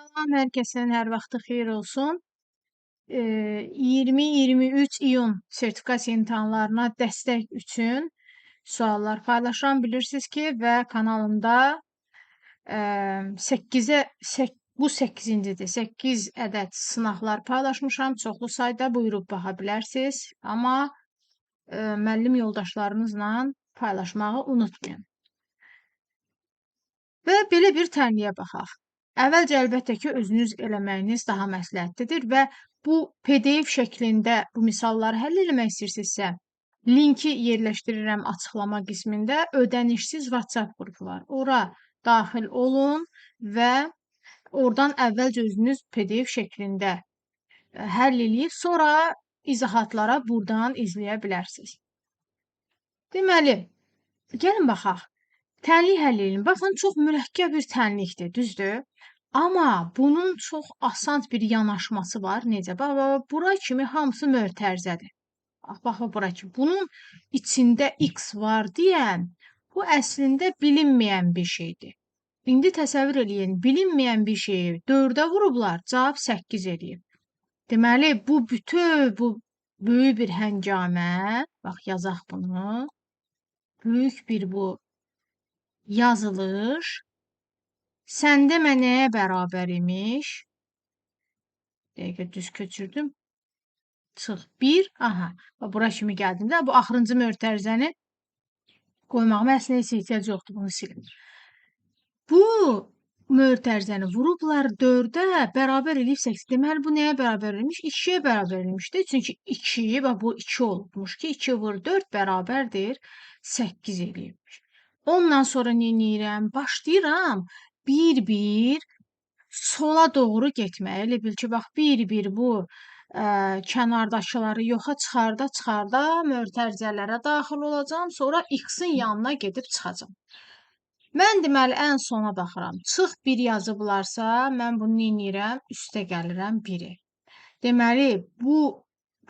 Salam, hər kəsin hər vaxtı xeyir olsun. Eee, 20-23 iyun sertifikasiya imtahanlarına dəstək üçün suallar paylaşıram, bilirsiniz ki, və kanalımda eee 8-ə sək bu 8-cidir. 8 ədəd sınaqlar paylaşmışam. Çoxlu sayda buyurub baxa bilərsiniz. Amma müəllim yoldaşlarınızla paylaşmağı unutmayın. Və belə bir tənliyə baxaq. Əvvəlcə əlbəttə ki, özünüz eləməyiniz daha məsləhətlidir və bu PDF şəklində bu misalları həll eləmək istəyirsinizsə, linki yerləşdirirəm açıqlama qismində. Ödənişsiz WhatsApp qrupu var. Ora daxil olun və oradan əvvəlcə özünüz PDF şəklində ə, həll eləyib, sonra izahatlara burdan izləyə bilərsiniz. Deməli, gəlin baxaq. Tənlik həll eləyin. Baxın, çox mürəkkəb bir tənlikdir, düzdür? Amma bunun çox asan bir yanaşması var. Necə? Bax, bax, bura kimi hamısı mötərizədir. Bax, bax, bura kimi. Bunun içində x var deyən, bu əslində bilinməyən bir şeydir. İndi təsəvvür eləyin, bilinməyən bir şeyi 4-ə vurublar, cavab 8 eləyib. Deməli, bu bütöv, bu böyük bir həngamə, bax yazaq bunu. Böyük bir bu yazılış səndə mənə nəyə bərabər imiş? Dəqiqə düz köçürdüm. Çıx 1. Aha. Bax bura kimi gəldim də bu axırıncı mötərizəni qoymağıma əslində heç ehtiyac yoxdur, bunu silin. Bu mötərizəni vurublar 4-ə, bərabər eləyib 8. Deməli bu nəyə bərabər eləymiş? 2-yə bərabər eləymişdi. Çünki 2, bax bu 2 olubmuş ki, 2 vur 4 bərabərdir 8 eləyibmiş. Ondan sonra nə edirəm? Başlayıram bir-bir sola doğru getməyə. Elə bil ki, bax bir-bir bu ə, kənardakıları yoxa çıxarda çıxarda mötərizələrə daxil olacağam, sonra x-in yanına gedib çıxacağam. Mən deməli ən sona baxıram. Çıx 1 yazıblarsa, mən bunu edirəm? Üstə gəlirəm 1-i. Deməli, bu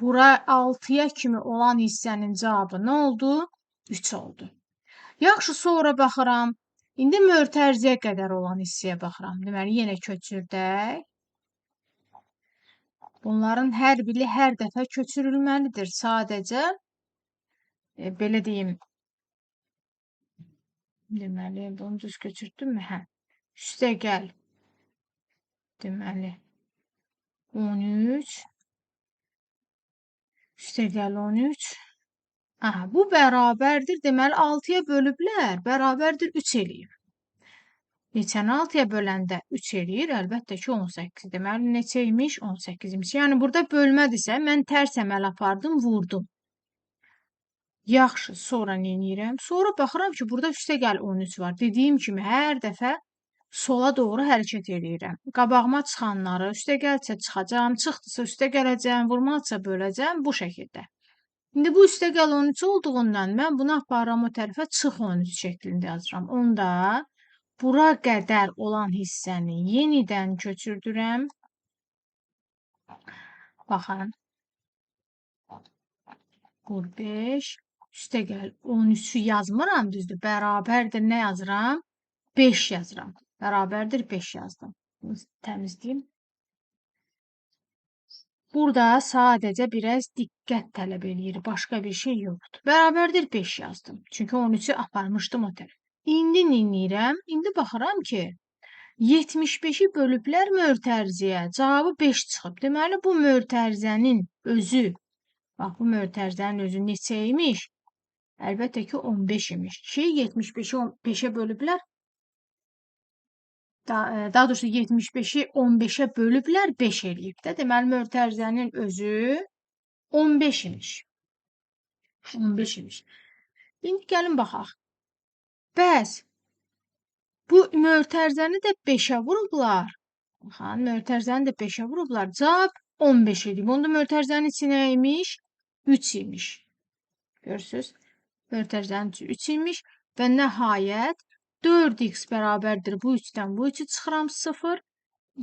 bura 6-ya kimi olan hissənin cavabı nə oldu? 3 oldu. Yaxşı, sonra baxıram. İndi mötərizəyə qədər olan hissəyə baxıram. Deməli, yenə köçürdək. Bunların hər biri hər dəfə köçürülməlidir. Sadəcə e, belə deyim. Deməli, bunu düz köçürtdümmü? Hə. Üstə gəl. Deməli, 13 üstə gəl 13 Aha, bu bərabərdir. Deməli 6-ya bölüblər, bərabərdir 3 eləyir. Neçəni 6-ya böləndə 3 eləyir? Əlbəttə ki, 18. Deməli neçə imiş? 18 imiş. Yəni burada bölmədirsə, mən tərs əməl apardım, vurdum. Yaxşı, sonra nə edirəm? Sonra baxıram ki, burada üstə gəl 13 var. Dediyim kimi hər dəfə sola doğru hərəkət eləyirəm. Qabağıma çıxanları üstə gəlsə çıxacağam, çıxdısa üstə gələcəm, vurmazsa böləcəm bu şəkildə. İndi bu üstə gəl 13 olduğundan mən bunu aparıram o tərəfə çıx 13 şəklində yazıram. Onda bura qədər olan hissəni yenidən köçürdürəm. Baxın. Qur 5 üstə gəl 13-ü yazmıram düzdür. Bərabərdir nə yazıram? 5 yazıram. Bərabərdir 5 yazdım. Təmizləyim. Burada sadəcə biraz diqqət tələb eləyir, başqa bir şey yoxdur. Bərabərdir 5 yazdım. Çünki 13-ü aparmışdım o tərəf. İndi neynirəm? İndi baxıram ki, 75-i bölüblər mötərizəyə. Cavabı 5 çıxıb. Deməli bu mötərizənin özü, bax bu mötərizənin özü neçə imiş? Əlbəttə ki 15 imiş. Ki 75-i 5-ə bölüblər daha doğrusu 75-i 15-ə bölüblər 5 eləyib də. Deməli mötərizənin özü 15 imiş. 15 imiş. İndi gəlin baxaq. Bəs bu mötərizəni də 5-ə vurublar. Baxın, mötərizəni də 5-ə vurublar. Cavab 15 edib. Onda mötərizənin içi nə imiş? 3 imiş. Görürsüz? Mötərizənin içi 3 imiş və nəhayət 4x bərabərdir bu 3-dən bu 3-ü çıxıram 0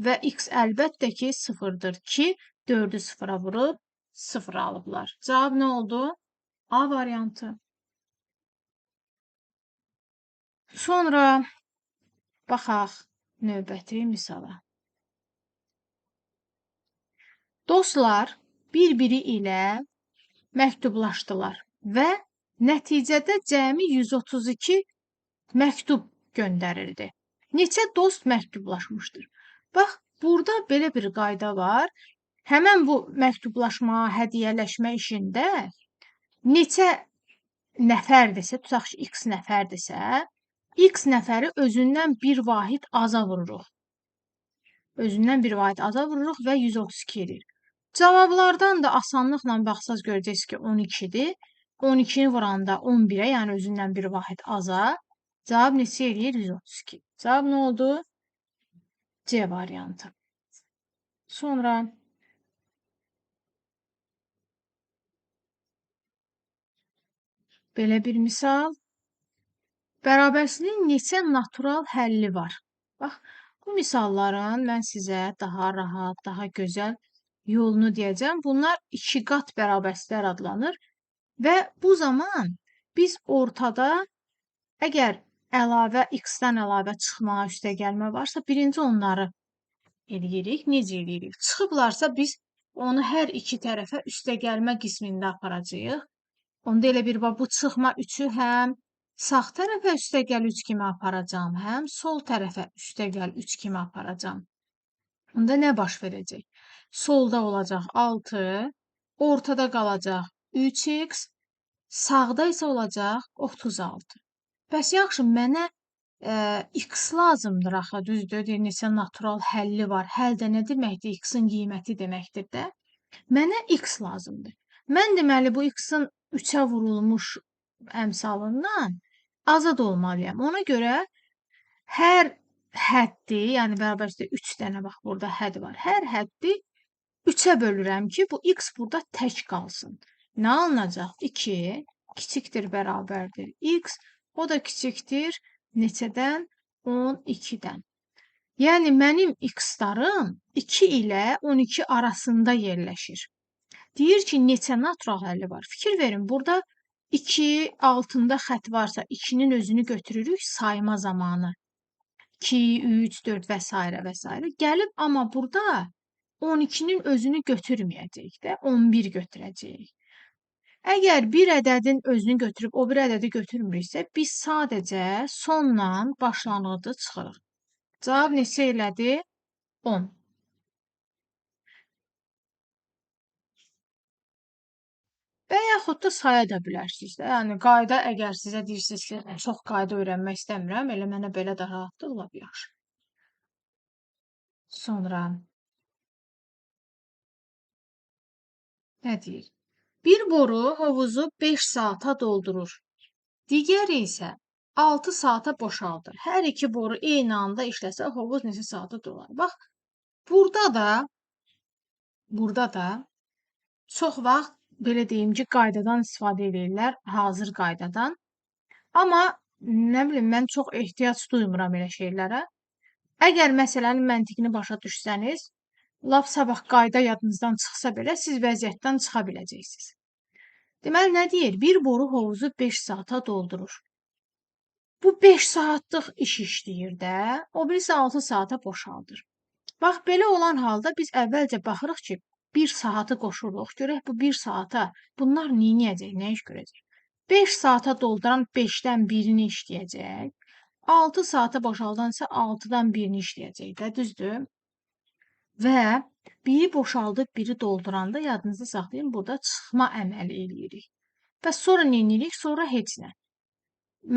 və x əlbəttə ki 0-dır ki 4-ü 0-a vurub 0 alıblar. Cavab nə oldu? A variantı. Sonra baxaq növbəti misala. Dostlar bir-biri ilə məktublaşdılar və nəticədə cəmi 132 məktub göndərildi. Neçə dost məktublaşmışdır? Bax, burada belə bir qayda var. Həmən bu məktublaşma, hədiyyələşmə işində neçə nəfərdirsə, tutaq ki, x nəfərdirsə, x nəfəri özündən bir vahid aza vururuq. Özündən bir vahid aza vururuq və 132 edir. Cavablardan da asanlıqla baxsaz görəcəksiniz ki, 12-dir. 12-ni vuranda 11-ə, yəni özündən bir vahid aza. Cavab neçə eləyir? 132. Cavab nə oldu? C variantı. Sonra belə bir misal. Bərabərsizliyin neçə natural həlli var? Bax, bu misalların mən sizə daha rahat, daha gözəl yolunu deyəcəm. Bunlar iki qat bərabərsizlər adlanır və bu zaman biz ortada əgər əlavə x-dən əlavə çıxma, üstəgəlmə varsa, birinci onları eləyirik. Necə eləyirik? Çıxıblarsa biz onu hər iki tərəfə üstəgəlmə qismində aparacağıq. Onda elə bir bax bu çıxma 3-ü həm sağ tərəfə üstəgəl 3 kimi aparacam, həm sol tərəfə üstəgəl 3 kimi aparacam. Onda nə baş verəcək? Solda olacaq 6, ortada qalacaq 3x, sağda isə olacaq 36. Bəs yaxşı, mənə ə, x lazımdır axı, düzdür? Deyir, neçə natural həlli var. Həll də nə deməkdir? x-in qiyməti deməkdir də. Mənə x lazımdır. Mən deməli bu x-in 3-ə vurulmuş əmsalından azad olmalıyam. Ona görə hər həddi, yəni bərabərlikdə 3 dənə bax burada hədd var. Hər həddi 3-ə bölürəm ki, bu x burada tək qalsın. Nə alınacaq? 2 kiçikdir bərabərdir x, o da kiçikdir neçədən? 12-dən. Yəni mənim x-larım 2 ilə 12 arasında yerləşir. Deyir ki, neçə natural həlli var? Fikir verin, burada 2 altında xətt varsa 2-nin özünü götürürük sayma zamanı. 2, 3, 4 və s. və s. Gəlib amma burada 12-nin özünü götürməyəcəyik də, 11 götürəcəyik. Əgər bir ədədin özünü götürüb o bir ədədi götürmürüksə, biz sadəcə sonla başlanğıcı çıxırıq. Cavab neçə elədi? 10. Və yaxud da saya da bilərsiniz də. Yəni qayda əgər sizə deyirsiniz ki, çox qayda öyrənmək istəmirəm, elə mənə belə də rahatlıq lap yaxşı. Sonra nə deyir? Bir boru hovuzu 5 saata doldurur. Digəri isə 6 saata boşaldır. Hər iki boru eyni anda işləsə hovuz neçə saata dolar? Bax, burada da burada da çox vaxt belə deyim ki, qaydadan istifadə edirlər, hazır qaydadan. Amma nə bilim, mən çox ehtiyac duymuram elə şeylərə. Əgər məsələnin məntiqini başa düşsəniz, lap sabah qayda yadınızdan çıxsa belə siz vəziyyətdən çıxa biləcəksiniz. Deməli nə deyir? Bir boru hovuzu 5 saata doldurur. Bu 5 saatlıq iş işləyir də, o birisi 6 saata boşaldır. Bax belə olan halda biz əvvəlcə baxırıq ki, bir saatı qoşuruq. Görək bu bir saata bunlar neyniyəcək, nə iş görəcək? 5 saata dolduran 5-dən birini işləyəcək. 6 saata boşaldan isə 6-dan birini işləyəcək də, düzdür? Və biri boşaldıb, biri dolduranda yadınızda saxlayın, burada çıxma əməli eləyirik. Bəs sonra nə edirik? Sonra heç nə.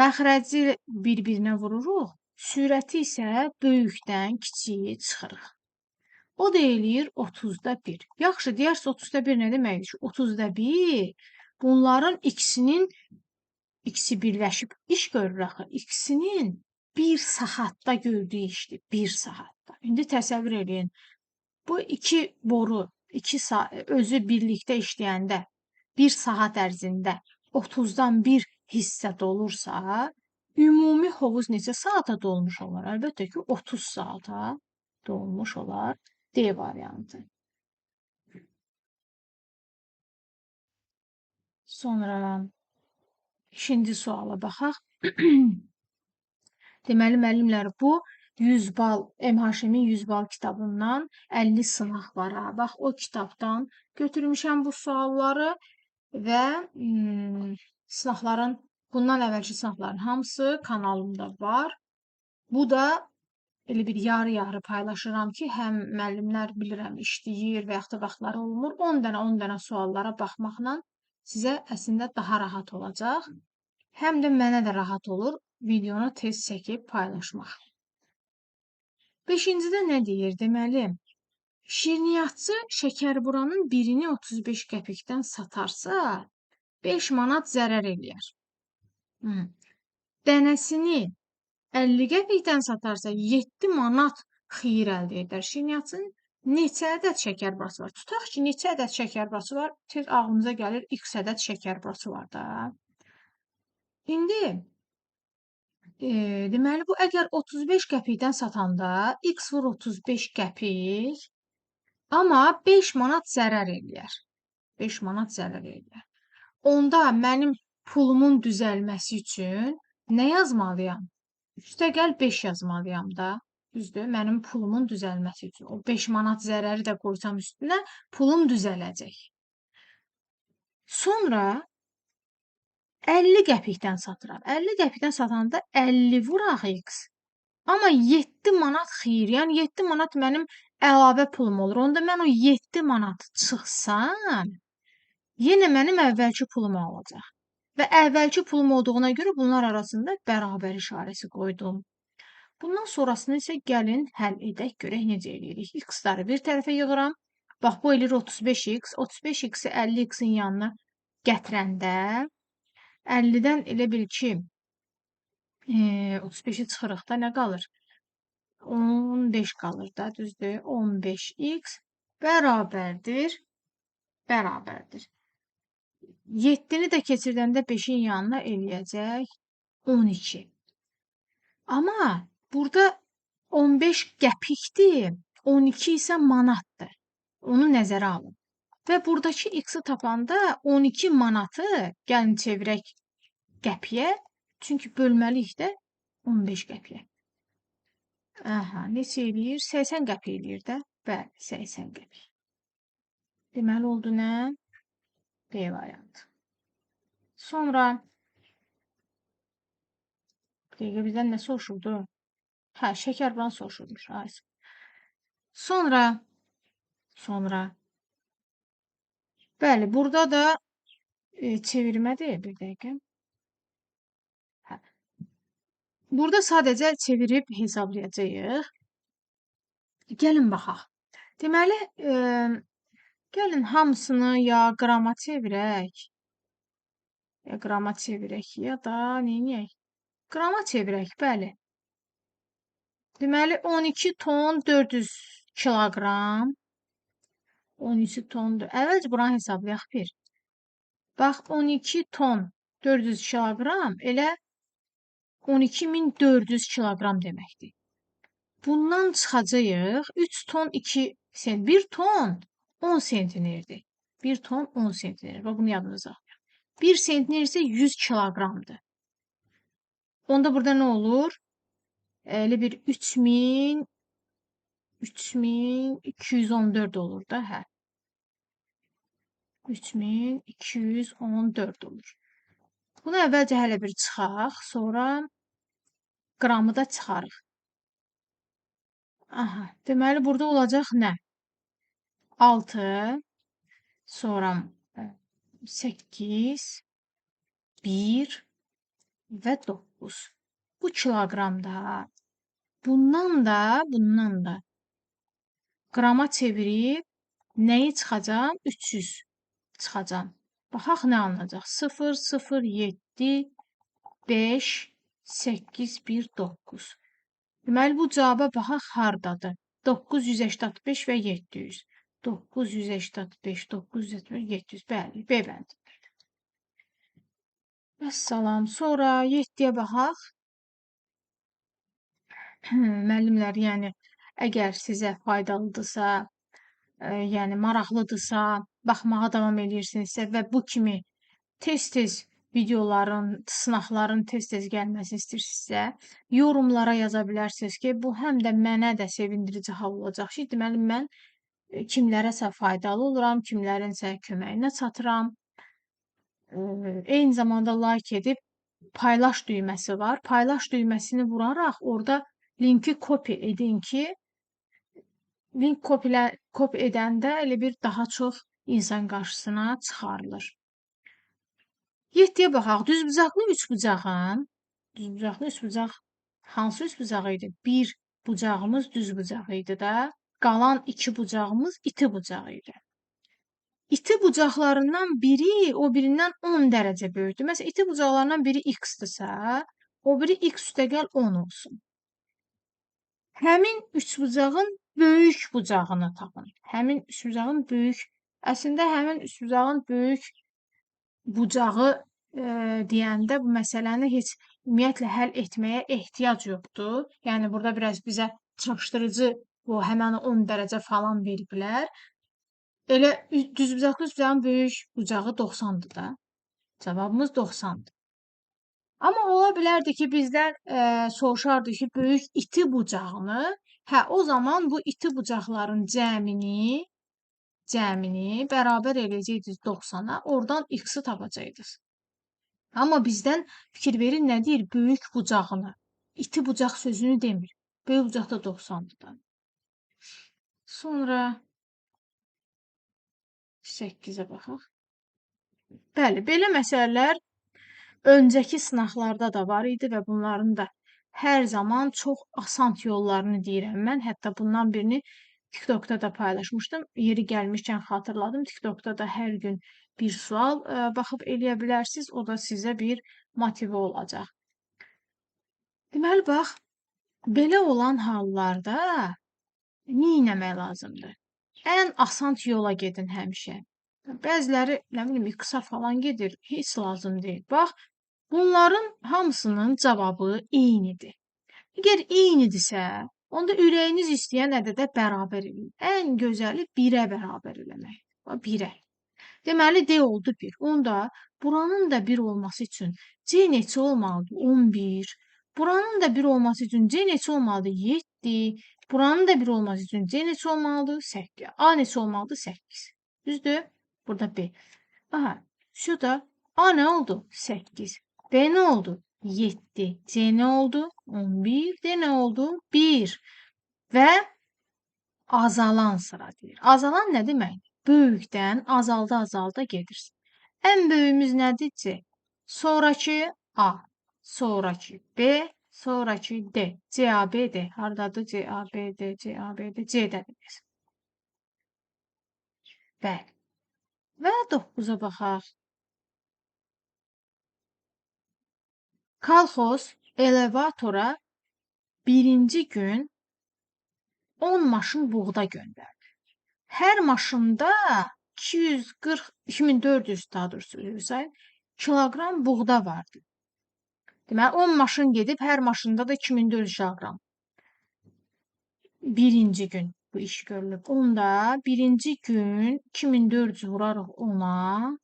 Məxrəci bir-birinə vururuq, sürəti isə böyükdən kiçiyi çıxırıq. O da eləyir 30-da 1. Yaxşı, deyərsə 30-da 1 nə deməkdir? 30-da 1 bunların ikisinin ikisi birləşib iş görür axı. İkisinin 1 saatda gördüyü işdir. 1 saatda. İndi təsəvvür eləyin. Bu iki boru 2 saat özü birlikdə işləyəndə 1 saat ərzində 30-dan 1 hissə dolursa, ümumi hovuz neçə saata dolmuş olar? Əlbəttə ki, 30 saata dolmuş olar. D variantı. Sonra ikinci suala baxaq. Deməli müəllimlər bu 100 bal, MHM-in 100 bal kitabından 50 sınaq var ha. Bax o kitabdan götürmüşəm bu sualları və ım, sınaqların bundan əvvəlki sınaqların hamısı kanalımda var. Bu da elə bir yarı-yarı paylaşıram ki, həm müəllimlər bilirəm işləyir və yaxud da vaxtları olmur. 10 dənə 10 dənə suallara baxmaqla sizə əslində daha rahat olacaq. Həm də mənə də rahat olur videonu tez çəkib paylaşmaq. Beşincidə nə deyir? Deməli, şirniyyatçı şəkərburanın birini 35 qəpikdən satarsa, 5 manat zərər eləyər. Hı. Dənəsini 50 qəpikdən satarsa 7 manat xeyir əldə edər. Şirniyyatçının neçə ədəd şəkərburası var? Tutaq ki, neçə ədəd şəkərburası var? Tez ağlınıza gəlir x ədəd şəkərburası var da. İndi e, deməli bu əgər 35 qəpikdən satanda x vur 35 qəpik, amma 5 manat zərər eləyər. 5 manat zərər eləyər. Onda mənim pulumun düzəlməsi üçün nə yazmalıyam? Üstəgəl 5 yazmalıyam da. Düzdür? Mənim pulumun düzəlməsi üçün. O 5 manat zərəri də qoysam üstünə, pulum düzələcək. Sonra 50 qəpikdən satıram. 50 qəpikdən satanda 50 vuraq x. Amma 7 manat xeyir, yəni 7 manat mənim əlavə pulum olur. Onda mən o 7 manat çıxsam, yenə mənim əvvəlki pulum olacaq. Və əvvəlki pulum olduğuna görə bunlar arasında bərabər işarəsi qoydum. Bundan sonrasını isə gəlin həll edək, görək necə eləyirik. X-ları bir tərəfə yığıram. Bax, bu eləyir 35x. 35x-i 50x-in yanına gətirəndə 50-dən elə bil ki, e, 35-i çıxırıq da nə qalır? 15 qalır da, düzdür? 15x bərabərdir, bərabərdir. 7-ni də keçirdəndə 5-in yanına eləyəcək 12. Amma burada 15 qəpikdir, 12 isə manatdır. Onu nəzərə alın. Və buradakı x-i tapanda 12 manatı gəlin çevirək qəpiyə. Çünki bölməliyik də 15 qəpiyə. Aha, neçə eləyir? 80 qəpik eləyir də. Bəli, 80 qəpik. Deməli oldu nə? B variantı. Sonra dəqiqə bizdən nə soruşurdu? Hə, şəkərban soruşurmuş. Ay. Sonra sonra Bəli, burada da e, çevirmədir. Bir dəqiqə. Hə. Burada sadəcə çevirib hesablayacağıq. Gəlin baxaq. Deməli, e, gəlin hamısını ya qrama çevirək, ya qrama çevirək, ya da neyniyək? Qrama çevirək, bəli. Deməli, 12 ton 400 kiloqram 12 tondur. Əvvəlcə buranı hesablayaq bir. Bax 12 ton 400 kiloqram elə 12400 kiloqram deməkdir. Bundan çıxacağıq 3 ton 2 sent. 1 ton 10 sentnerdir. 1 ton 10 sentner. Bax bunu yadınıza alın. 1 sentner isə 100 kiloqramdır. Onda burada nə olur? Elə bir 3000 3214 olur da, hə. 3214 olur. Bunu əvvəlcə hələ bir çıxaq, sonra qramı da çıxarıq. Aha, deməli burada olacaq nə? 6, sonra 8, 1 və 9. Bu kiloqramda. Bundan da, bundan da qrama çevirib nəyi çıxacam? 300 çıxacam. Baxaq nə alınacaq? 0, 0, 7, 5, 8, 1, 9. Deməli, bu cavaba baxaq hardadır? 985 və 700. 985, 975, 700. Bəli, B bəndi. Vəssalam. Sonra 7-yə baxaq. Müəllimlər, yəni əgər sizə faydalıdırsa, ə, yəni maraqlıdırsa, baxmağa davam eləyirsinizsə və bu kimi tez-tez videoların, sınaqların tez-tez gəlməsini istəyirsinizsə, yorumlara yaza bilərsiniz ki, bu həm də mənə də sevindirici hal olacaq ki, deməli mən e, kimlərəsə faydalı oluram, kimlərinsə köməyinə çatıram. E, Eyni zamanda like edib paylaş düyməsi var. Paylaş düyməsini vuraraq orada linki kopya edin ki, link kopilə, kopya edəndə elə bir daha çox insan qarşısına çıxarılır. 7-yə baxaq. Düzbucaqlı üçbucağın, düzbucaqlı üçbucaq hansı üçbucaq idi? Bir bucağımız düzbucaq idi də, qalan iki bucağımız iti bucağı idi. İti bucaqlarından biri o birindən 10 dərəcə böyükdür. Məsələn, iti bucaqlarından biri x-dırsa, o biri x üstəgəl 10 olsun. Həmin üçbucağın böyük bucağını tapın. Həmin üçbucağın böyük, əslində həmin üçbucağın böyük bucağı e, deyəndə bu məsələni heç ümumiyyətlə həll etməyə ehtiyac yoxdur. Yəni burada biraz bizə çaşdırıcı bu həmin 10 dərəcə falan veriblər. Elə düzbucaqlı üçbucağın böyük bucağı 90-dır da. Cavabımız 90-dır. Amma ola bilərdi ki, bizdən e, soruşardı ki, böyük iti bucağını, hə o zaman bu iti bucaqların cəmini cəmini bərabər eləyəcəydiniz 90-a, oradan x-i tapacaqdınız. Amma bizdən fikir verin nə deyir? Böyük bucağını. İti bucaq sözünü demir. Böyük bucaq da 90-dır da. Sonra 8-ə baxaq. Bəli, belə məsələlər öncəki sınaqlarda da var idi və bunların da hər zaman çox asan yollarını deyirəm mən. Hətta bundan birini TikTokda da paylaşmışdım. Yeri gəlmişkən xatırladım. TikTokda da hər gün bir sual ə, baxıb eləyə bilərsiniz. O da sizə bir motive olacaq. Deməli bax, belə olan hallarda nə etmək lazımdır? Ən asan yola gedin həmişə. Bəziləri, nə bilim, qısa falan gedir, heç lazım deyil. Bax, bunların hamısının cavabı eynidir. Əgər eynidirsə, Onda ürəyiniz istəyən ədədə bərabər eləyin. Ən gözəli 1-ə bərabər eləmək. 1-ə. Deməli D oldu 1. Onda buranın da 1 olması üçün C neçə olmalıdır? 11. Buranın da 1 olması üçün C neçə olmalıdır? 7. Buranın da 1 olması üçün C neçə olmalıdır? 8. A neçə olmalıdır? 8. Düzdür? Burada B. Aha, şu da A nə oldu? 8. B nə oldu? 7. C ne oldu? 11. D ne oldu? 1. Və azalan sıra deyir. Azalan nə deməkdir? Böyükdən azalda azalda gedirsən. Ən böyüyümüz nədir? C. Sonrakı A. Sonrakı B. Sonrakı D. C, A, B, D. Hardadır? C, A, B, D, C, A, B, D. C-dədir. Bəli. Və 9-a baxaq. Kolxoz elevatora birinci gün 10 maşın buğda göndərdi. Hər maşında 240 2400 daha doğrusu say kiloqram buğda vardı. Deməli 10 maşın gedib hər maşında da 2400 kiloqram. Birinci gün bu iş görülüb. Onda birinci gün 2400 vurarıq ona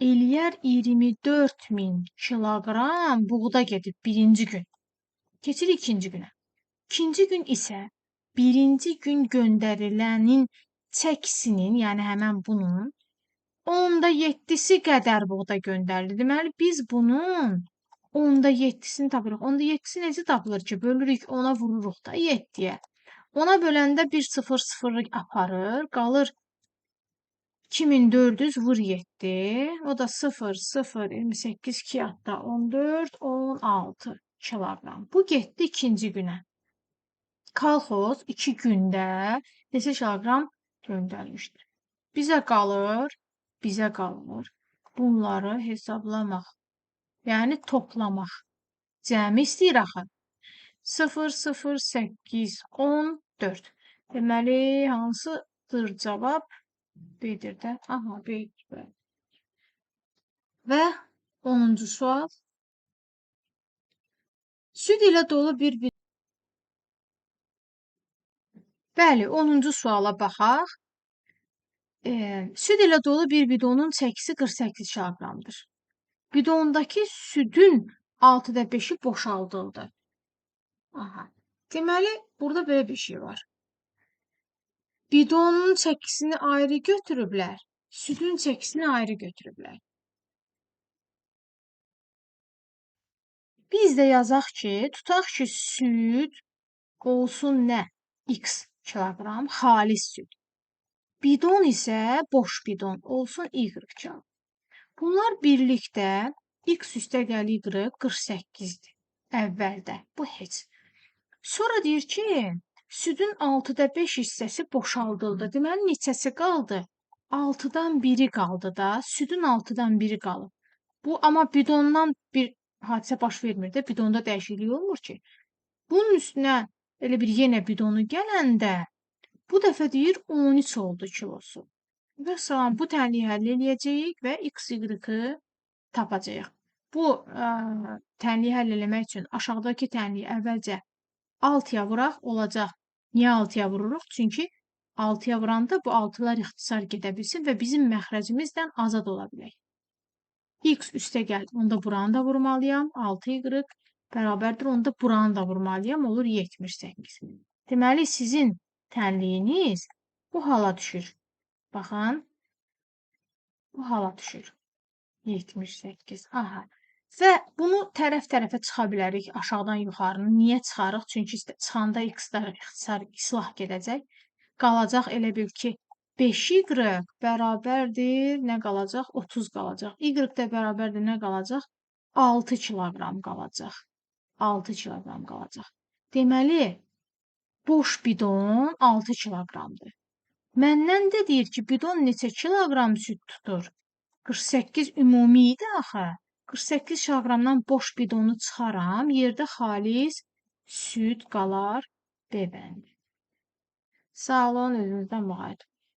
eləyər 24 min kiloqram buğda gedib birinci gün. Keçir ikinci günə. İkinci gün isə birinci gün göndərilənin çəkisinin, yəni həmən bunun onda 7-si qədər buğda göndərilir. Deməli biz bunun onda 7-sini tapırıq. Onda 7-si necə tapılır ki? Bölürük, ona vururuq da 7-yə. Ona böləndə 1 0 0 aparır, qalır 2400 vur 7. O da 0, 0, 28, 2 hatta 14, 16 kilogram. Bu getdi ikinci günə. Kolxoz 2 gündə neçə kilogram göndərmişdir. Bizə qalır, bizə qalır bunları hesablamaq. Yəni toplamaq. Cəmi istəyir axı. 0, 0, 8, 14. Deməli, hansıdır cavab? B-dir də. Aha, B. Və 10-cu sual. Süd ilə dolu bir bidon. Bəli, 10-cu suala baxaq. E, süd ilə dolu bir bidonun çəkisi 48 kiloqramdır. bidondakı südün 6-da 5-i boşaldıldı. Aha. Deməli, burada belə bir şey var. Bidonun çəkisini ayrı götürüblər, südün çəkisini ayrı götürüblər. Biz də yazaq ki, tutaq ki, süd olsun nə? X kiloqram xalis süd. Bidon isə boş bidon olsun Y kiloqram. Bunlar birlikdə x üstəgəl y 48-dir əvvəldə. Bu heç. Sonra deyir ki, südün 6-da 5 hissəsi boşaldıldı. Deməli neçəsi qaldı? 6-dan 1-i qaldı da. Südün 6-dan 1-i qalıb. Bu amma bidondan bir hadisə baş vermir də. Bidonda dəyişiklik olmur ki. Bunun üstünə elə bir yenə bidonu gələndə bu dəfə deyir 13 oldu kilosu. Və salam bu tənliyi həll eləyəcəyik və x, y-ı tapacağıq. Bu ə, tənliyi həll eləmək üçün aşağıdakı tənliyi əvvəlcə 6-ya vuraq, olacaq. Niyə 6-ya vururuq? Çünki 6-ya vuranda bu 6-lar ixtisar gedə bilsin və bizim məxrəcimizdən azad ola bilək. x üstə gəl, onda buranı da vurmalıyam. 6y bərabərdir, onda buranı da vurmalıyam. Olur 78. Deməli, sizin tənliyiniz bu hala düşür. Baxın. Bu hala düşür. 78. Aha. Və bunu tərəf-tərəfə çıxa bilərik aşağıdan yuxarını. Niyə çıxarıq? Çünki çıxanda x-lər ixtisar islah gedəcək. Qalacaq elə bil ki 5y bərabərdir, nə qalacaq? 30 qalacaq. Y də bərabərdir, nə qalacaq? 6 kiloqram qalacaq. 6 kiloqram qalacaq. Deməli, boş bidon 6 kiloqramdır. Məndən də deyir ki, bidon neçə kiloqram süd tutur? 48 ümumi idi axı. 48 kiloqramdan boş bidonu çıxaram, yerdə xalis süd qalar B bəndi. Sağ olun, özünüzdən müğayət.